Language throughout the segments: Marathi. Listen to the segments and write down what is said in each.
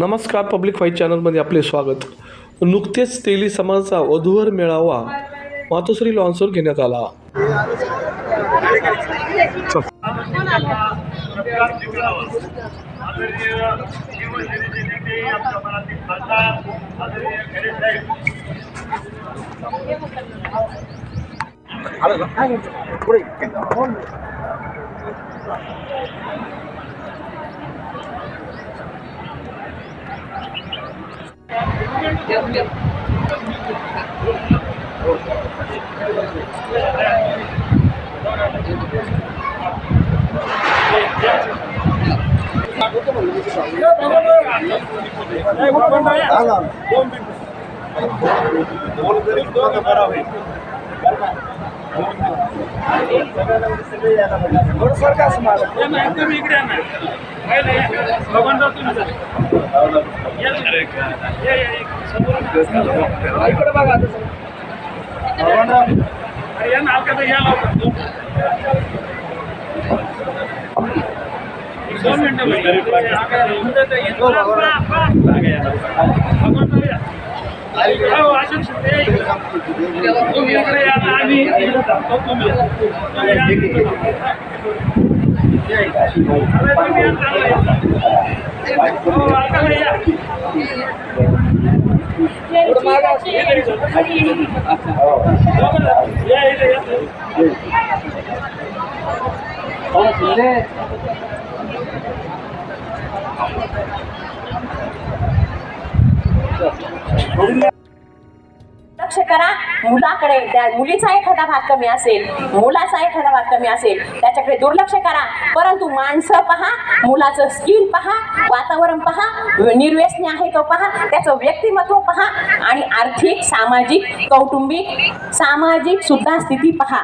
नमस्कार पब्लिक फाईव्ह चॅनलमध्ये आपले स्वागत. नुकतेच तेली समाजाचा वधूवर मेळावा मातोश्री लॉन्सवर घेण्यात आला. Alam. इकडे आहे ना. पहिले या. भगवानराव तुम्ही जा. या ना. या, या, या. समोर. इकडे बघा या ना, हलक्यात या. दोन मिनिटं बाई. भगवानराव Cố! लक्ष करा. मुलाकडे त्या मुलीचा एखादा भाग कमी असेल मुलाचा एखादा भाग कमी असेल त्याच्याकडे दुर्लक्ष करा. परंतु माणसं पहा मुलाचं स्किल पहा वातावरण पहा निर्व्यसनी आहे तो पहा त्याचं व्यक्तिमत्व पहा आणि आर्थिक सामाजिक कौटुंबिक सामाजिक सुद्धा स्थिती पहा.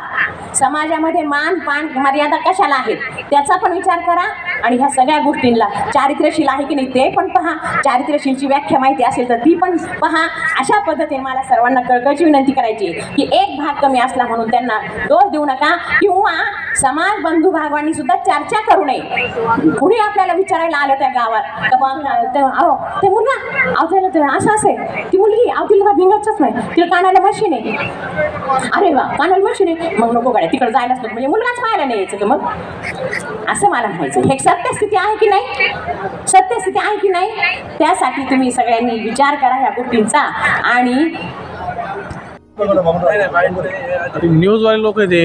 समाजामध्ये मान पान मर्यादा कशाला आहेत? त्याचा पण विचार करा आणि ह्या सगळ्या गोष्टींना चारित्र्यशील आहे की नाही ते पण पहा. चारित्र्यशीलची व्याख्या माहिती असेल तर ती पण पहा. अशा पद्धतीने मला सर्वांना कळकळची विनंती करायची की एक भाग कमी असला म्हणून त्यांना दोष देऊ नका किंवा समाज बंधू भागवांनी सुद्धा चर्चा करू नये. कुणी आपल्याला विचारायला आलं त्या गावात ते- अहो ते मुलगा अहो त्याला असं असेल ती मुलगी अहो तिला नाही तिला कानाला मशीन आहे अरे वा कानाला मशीन आहे मग नको गाड्या तिकडे जायलाच नको म्हणजे मुलगाच पाहायला नाही यायचं मग? असं मला म्हणायचं हे सत्यस्थिती आहे की नाही? सत्यस्थिती आहे की नाही? त्यासाठी तुम्ही सगळ्यांनी विचार करा ह्या गोष्टींचा आणि न्यूजवाले लोक ते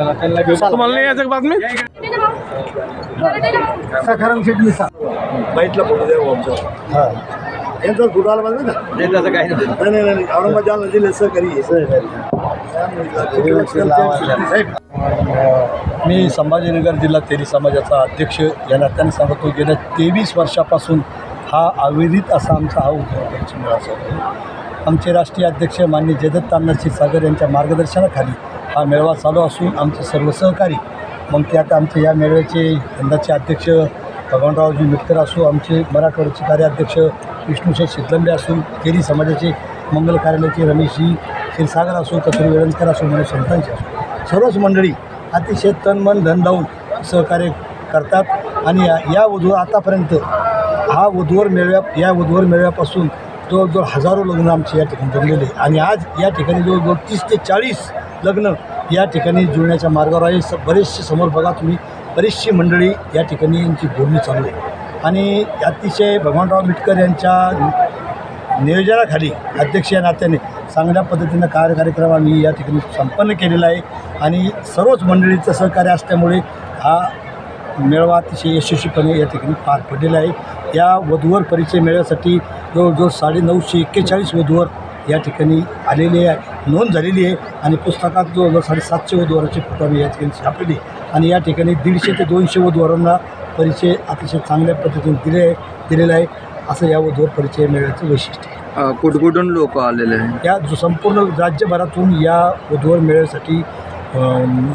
तुम्हाला नाही यायचं का बातमी? सखाराम शेट मिसा बाईटला फोटो द्या आमचा यांचा फोटो आला पाहिजे ना. काही नाही. नाही नाही नाही औरंगाबाद जालना जिल्ह्यात सहकारी. साहेब. मी संभाजीनगर जिल्हा तेली समाजाचा अध्यक्ष या नात्याने सांगतो गेल्या तेवीस वर्षापासून हा अविरहित असा आमचा हा उद्योग मेळा आमचे राष्ट्रीय अध्यक्ष मान्य जयदत्त अण्णा सागर यांच्या मार्गदर्शनाखाली हा मेळावा चालू असून आमचे सर्व सहकारी मग ते आता आमचे या मेळाव्याचे यंदाचे अध्यक्ष भगवानरावजी मिटकर असो आमचे मराठवाड्याचे कार्याध्यक्ष विष्णूशेठ शितलंबे असो केरी समाजाचे मंगल कार्यालयाचे रमेशजी क्षीरसागर असो कचोरी वेळणकर असो म्हणून संतांचे असो. सर्वच मंडळी अतिशय तन मन धन लावून सहकार्य करतात. आणि या या वधूवर आतापर्यंत हा वधूवर मेळव्या या वधूवर मेळव्यापासून जवळजवळ हजारो लग्न आमचे या ठिकाणी जमलेले आणि आज या ठिकाणी जवळजवळ तीस ते चाळीस लग्न या ठिकाणी जुळण्याच्या मार्गावर आहे. स बरेचसे समोर बघा तुम्ही बरीचशी मंडळी या ठिकाणी यांची बोलणी चालू आहे. आणि अतिशय भगवानराव मिटकर यांच्या नियोजनाखाली अध्यक्ष या नात्याने चांगल्या पद्धतीनं कार्य कार्यक्रम आम्ही या ठिकाणी संपन्न केलेला आहे. आणि सर्वच मंडळीचं सहकार्य असल्यामुळे हा मेळावा अतिशय यशस्वीपणे या ठिकाणी पार पडलेला आहे. या वधूवर परिचय मेळ्यासाठी जवळजवळ साडे नऊशे एक्केचाळीस वधूवर या ठिकाणी आलेले आहे. नोंद झालेली आहे आणि पुस्तकात जवळजवळ साडेसातशे वधूवरांचे फोटो आम्ही या ठिकाणी छापलेले आणि या ठिकाणी दीडशे ते दोनशे वधूवरांना परिचय अतिशय चांगल्या पद्धतीने दिले आहे दिलेला आहे. असं या वधूवर परिचय मेळ्याचं वैशिष्ट्य आहे. कुठकुठून लोक आलेले आहे या जो संपूर्ण राज्यभरातून या वधूवर मेळ्यासाठी अम,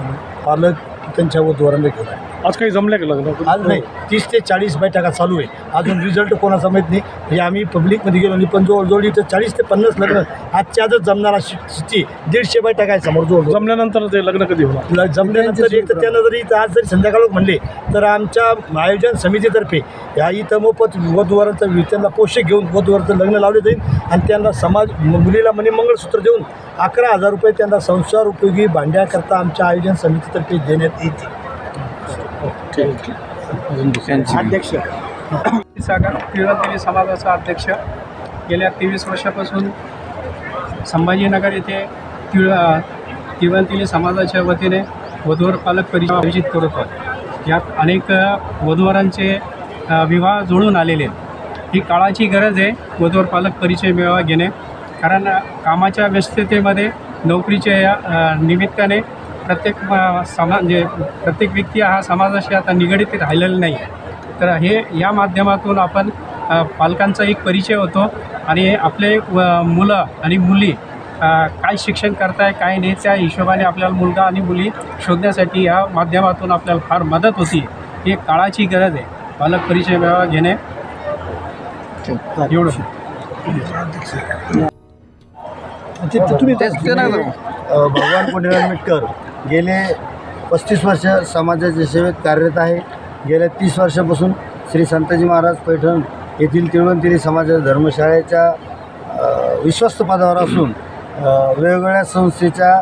पालक त्यांच्या वधूवरांना घेऊन आहे आज काही जमले का लग्न आज नाही. तीस ते चाळीस बैठका चालू आहे. अजून रिझल्ट कोणाचा माहीत नाही. म्हणजे आम्ही पब्लिकमध्ये गेलो नाही पण जवळजवळ इथं चाळीस ते पन्नास लग्न आजच्या आजच जमणारा स्थिती. दीडशे बैठका आहे समोर जवळ जमल्यानंतर ते लग्न कधी होणार? जमल्यानंतर एक तर त्यानं जरी इथं आज जरी संध्याकाळ म्हणले तर आमच्या आयोजन समितीतर्फे या इथं मोफत वधूवरांचं त्यांना पोषक घेऊन वधूवराचं लग्न लावले जाईल आणि त्यांना समाज मुलीला म्हणे मंगळसूत्र देऊन अकरा हजार रुपये त्यांना संसार उपयोगी भांड्याकरता आमच्या आयोजन समितीतर्फे देण्यात येते अध्यक्ष. सागर तिळवंतली समाजाचा अध्यक्ष. गेल्या तेवीस वर्षापासून संभाजीनगर येथे तिळ तिळवंतली समाजाच्या वतीने वधूवर पालक परिचय आयोजित करत आहोत यात अनेक वधूवरांचे विवाह जुळून आलेले आहेत. ही काळाची गरज आहे वधूवर पालक परिचय मेळावा घेणे. कारण कामाच्या व्यस्ततेमध्ये नोकरीच्या या निमित्ताने प्रत्येक समा म्हणजे प्रत्येक व्यक्ती हा समाजाशी आता निगडीत राहिलेला नाही. आहे तर हे या माध्यमातून आपण पालकांचा एक परिचय होतो आणि आपले व- मुलं आणि मुली काय शिक्षण करताय काय नाही त्या हिशोबाने आपल्याला मुलगा आणि मुली शोधण्यासाठी या माध्यमातून आपल्याला फार मदत होती. ही एक काळाची गरज आहे. पालक परिचय मेळावा घेणे. एवढं. तुम्ही भगवान कोंडीराम आंबेडकर. गेले पस्तीस वर्ष समाजाच्या सेवेत कार्यरत आहे. गेल्या तीस वर्षापासून श्री संताजी महाराज पैठण येथील तिळवंतिरी समाजाच्या धर्मशाळेच्या विश्वस्त पदावर असून वेगवेगळ्या संस्थेच्या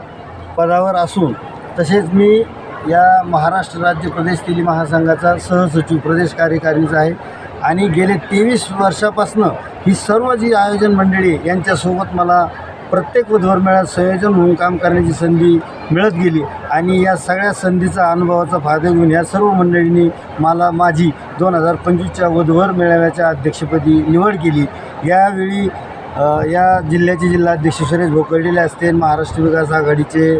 पदावर असून तसेच मी या महाराष्ट्र राज्य प्रदेश तिली महासंघाचा सहसचिव प्रदेश कार्यकारिणीचा आहे. आणि गेले तेवीस वर्षापासनं ही सर्व जी आयोजन मंडळी यांच्यासोबत मला प्रत्येक बुधवार मेळ्यात संयोजन म्हणून काम करण्याची संधी मिळत गेली. आणि या सगळ्या संधीचा अनुभवाचा फायदा घेऊन या सर्व मंडळींनी मला माझी दोन हजार पंचवीसच्या बुधवार मेळाव्याच्या अध्यक्षपदी निवड केली. यावेळी या जिल्ह्याचे जिल्हाध्यक्ष सुरेश भोकर्डीले असतील महाराष्ट्र विकास आघाडीचे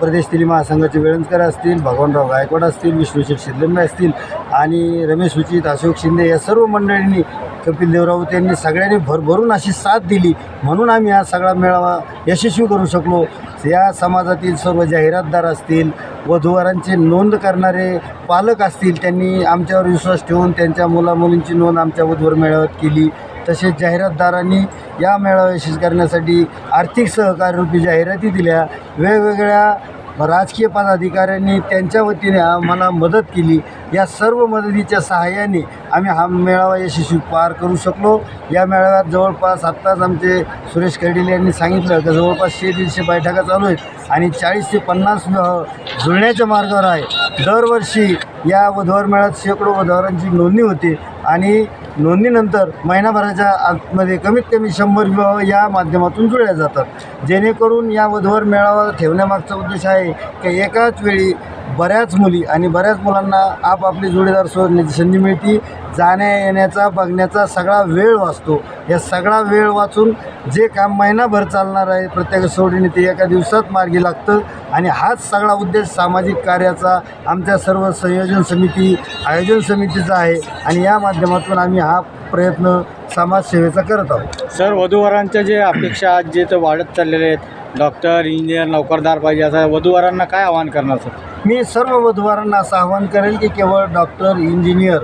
प्रदेश तिली महासंघाचे वेळंजकर असतील भगवानराव गायकवाड असतील विष्णुशेठ शिंदेंबे असतील आणि रमेश उचित अशोक शिंदे या सर्व मंडळींनी कपिल देवराव यांनी सगळ्यांनी भरभरून अशी साथ दिली. म्हणून आम्ही हा सगळा मेळावा यशस्वी करू शकलो. या समाजातील सर्व जाहिरातदार असतील वधूवरांची नोंद करणारे पालक असतील त्यांनी आमच्यावर विश्वास ठेवून त्यांच्या मुलामुलींची नोंद आमच्या वधूवर मेळाव्यात केली. तसेच जाहिरातदारांनी या मेळावा यशस्वी करण्यासाठी आर्थिक सहकार्यरूपी जाहिराती दिल्या. वेगवेगळ्या राजकीय पदाधिकाऱ्यांनी त्यांच्या वतीने आम्हाला मदत केली. या सर्व मदतीच्या सहाय्याने आम्ही हा मेळावा यशस्वी पार करू शकलो. या मेळाव्यात जवळपास आत्ताच आमचे सुरेश कर्डिले यांनी सांगितलं की जवळपास शे दीडशे बैठका चालू आहेत आणि चाळीस ते पन्नास विवाह जुळण्याच्या मार्गावर आहे. दरवर्षी या वधवार मेळ्यात शेकडो वधवारांची नोंदणी होते आणि नोंदणीनंतर महिनाभराच्या आतमध्ये कमीत कमी शंभर विवाह या माध्यमातून जुळल्या जातात. जेणेकरून या वधूवर मेळावा ठेवण्यामागचा उद्देश आहे की एकाच वेळी बऱ्याच मुली आणि बऱ्याच मुलांना आपापले जोडीदार शोधण्याची संधी मिळते. जाण्या येण्याचा बघण्याचा सगळा वेळ वाचतो. या सगळा वेळ वाचून जे काम महिनाभर चालणार आहे प्रत्येक सोडीने ते एका दिवसात मार्गी लागतं. आणि हाच सगळा उद्देश सामाजिक कार्याचा आमच्या सर्व संयोजन समिती आयोजन समितीचा आहे. आणि या माध्यमातून आम्ही हा प्रयत्न समाजसेवेचा करत आहोत. सर वधूवरांच्या जे अपेक्षा आज जे तर वाढत चाललेले आहेत डॉक्टर इंजिनियर नोकरदार पाहिजे असं वधूवरांना काय आवाहन करणार सर? मी सर्व वधूवरांना असं आवाहन करेल की केवळ डॉक्टर इंजिनियर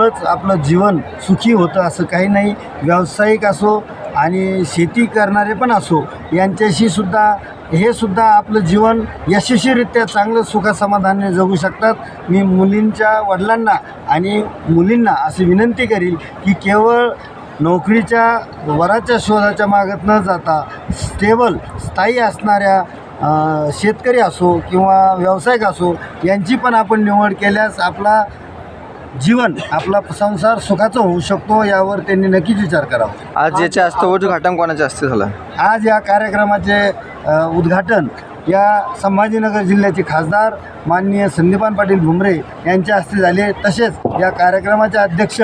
त्यामुळंच आपलं जीवन सुखी होतं असं काही नाही. व्यावसायिक असो आणि शेती करणारे पण असो यांच्याशी सुद्धा हे सुद्धा आपलं जीवन यशस्वीरित्या चांगलं सुखासमाधानाने जगू शकतात. मी मुलींच्या वडिलांना आणि मुलींना अशी विनंती करील की केवळ नोकरीच्या वराच्या शोधाच्या मागत न जाता स्टेबल स्थायी असणाऱ्या शेतकरी असो किंवा व्यावसायिक असो यांची पण आपण निवड केल्यास आपला जीवन आपला संसार सुखाचा होऊ शकतो यावर त्यांनी नक्कीच विचार करावा. आज ज्याचे असतं उद्घाटन कोणाचे असते झालं? आज या कार्यक्रमाचे उद्घाटन या संभाजीनगर जिल्ह्याचे खासदार माननीय संदीपान पाटील भुमरे यांच्या हस्ते झाले. तसेच या कार्यक्रमाचे अध्यक्ष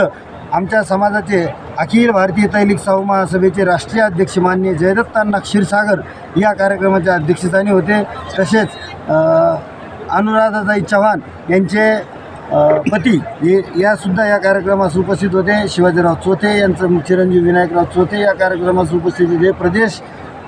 आमच्या समाजाचे अखिल भारतीय तैलिक साहू महासभेचे राष्ट्रीय अध्यक्ष माननीय जयदत्तांना क्षीरसागर या कार्यक्रमाच्या अध्यक्षस्थानी होते. तसेच अनुराधाताई चव्हाण यांचे पती. हे यासुद्धा या कार्यक्रमास उपस्थित होते. शिवाजीराव चोथे यांचं चिरंजीव विनायकराव चोथे या कार्यक्रमास उपस्थित होते. प्रदेश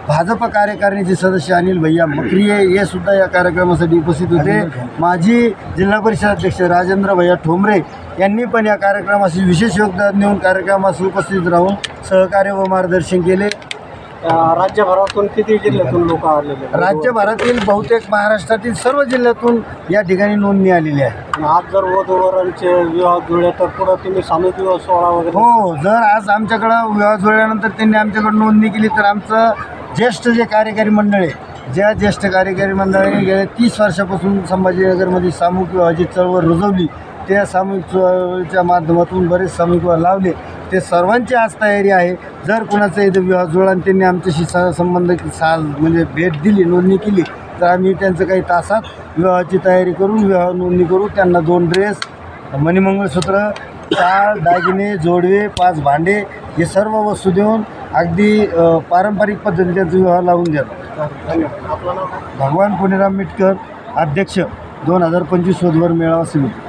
भाजप कार्यकारिणीचे सदस्य अनिल भैया मक्रिये हे सुद्धा या कार्यक्रमासाठी उपस्थित होते. माजी जिल्हा परिषद अध्यक्ष राजेंद्र भैया ठोंबरे यांनी पण या कार्यक्रमाशी विशेष योगदान देऊन कार्यक्रमास उपस्थित राहून सहकार्य व मार्गदर्शन केले. राज्यभरातून किती जिल्ह्यातून लोक आलेले राज्यभरातील बहुतेक महाराष्ट्रातील सर्व जिल्ह्यातून या ठिकाणी नोंदणी आलेली आहे. आज जर वधूवरांचे विवाह जुळले तर पुढं तुम्ही सामूहिक विवाह सोहळा वगैरे हो जर आज आमच्याकडं विवाह जुळल्यानंतर त्यांनी आमच्याकडं नोंदणी केली तर आमचं ज्येष्ठ जे कार्यकारी मंडळ आहे ज्या ज्येष्ठ कार्यकारी मंडळाने गेल्या तीस वर्षापासून संभाजीनगरमध्ये सामूहिक विवाहाची चळवळ रुजवली त्या सामूहिक चळवळीच्या माध्यमातून बरेच सामूहिक विवाह लावले. ते सर्वांची आज तयारी आहे. जर कुणाचा इथं विवाह जुळला आणि त्यांनी आमच्याशी स संबंध सा म्हणजे भेट दिली नोंदणी केली तर आम्ही त्यांचं काही तासात विवाहाची तयारी करून विवाह नोंदणी करू. त्यांना दोन ड्रेस मणिमंगळसूत्र टाळ दागिने जोडवे पाच भांडे हे सर्व वस्तू देऊन अगदी पारंपरिक पद्धतीने त्यांचा विवाह लावून देतात भगवान पुणेराम मिटकर अध्यक्ष दोन हजार पंचवीस वधूवर मेळावा समिती.